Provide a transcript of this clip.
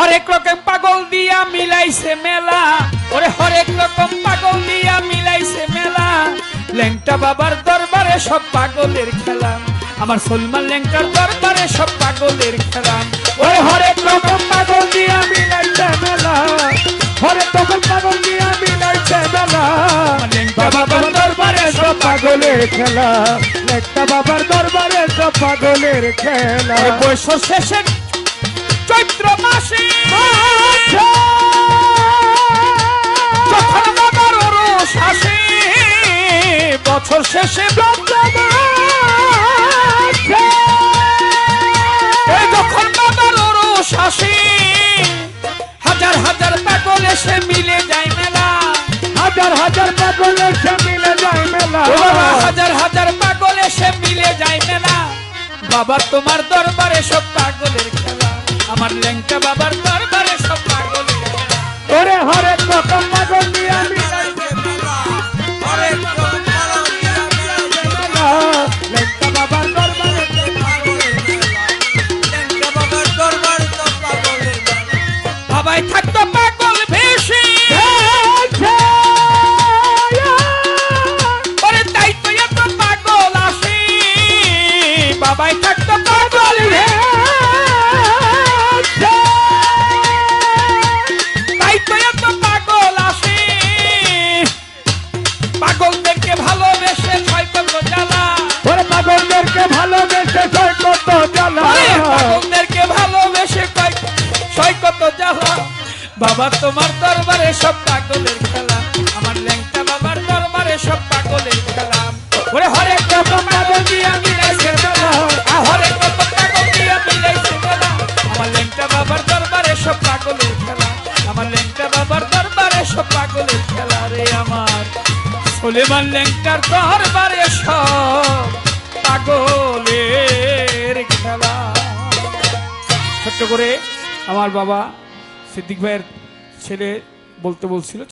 হরেক রকম পাগল দিয়া মিলাইছে মেলা। ওরে হরেক রকম পাগল দিয়া মিলাইছে মেলা। ল্যাংটা বাবার দরবারে সব পাগলের খেলা। আমার সলমান ল্যাংটার দরবারে সব পাগলের খেলা। ওরে হরেক রকম পাগল দিয়া মিলাইছে মেলা। হরেক রকম পাগল দিয়া মিলাইছে মেলা। ল্যাংটা বাবার দরবারে সব পাগলের খেলা। একটা বাবার দরবারে সব পাগলের খেলা। বৈশ শেষে চৈত্র মাসে বাবা তোমার দরবারে সব পাগলের খেলা। আমার ল্যাংটা বাবার দরবারে বাবাই থাকতো পাগল তাই তো এত পাগল আসে পাগলদেরকে ভালোবেসে ছয় কত জ্বালা। ওরে পাগলদেরকে ভালোবেসে সয় কত জ্বালা। পাগলদেরকে ভালোবেসে ছয় কত জ্বালা। বাবা তোমার দরবারে সব পাগলের সলেমান ল্যাংটার দরবারে সব পাগলের খেলা। ছোট্ট করে আমার বাবা সিদ্দিক ভাইয়ের ছেলে বলতে বলছিল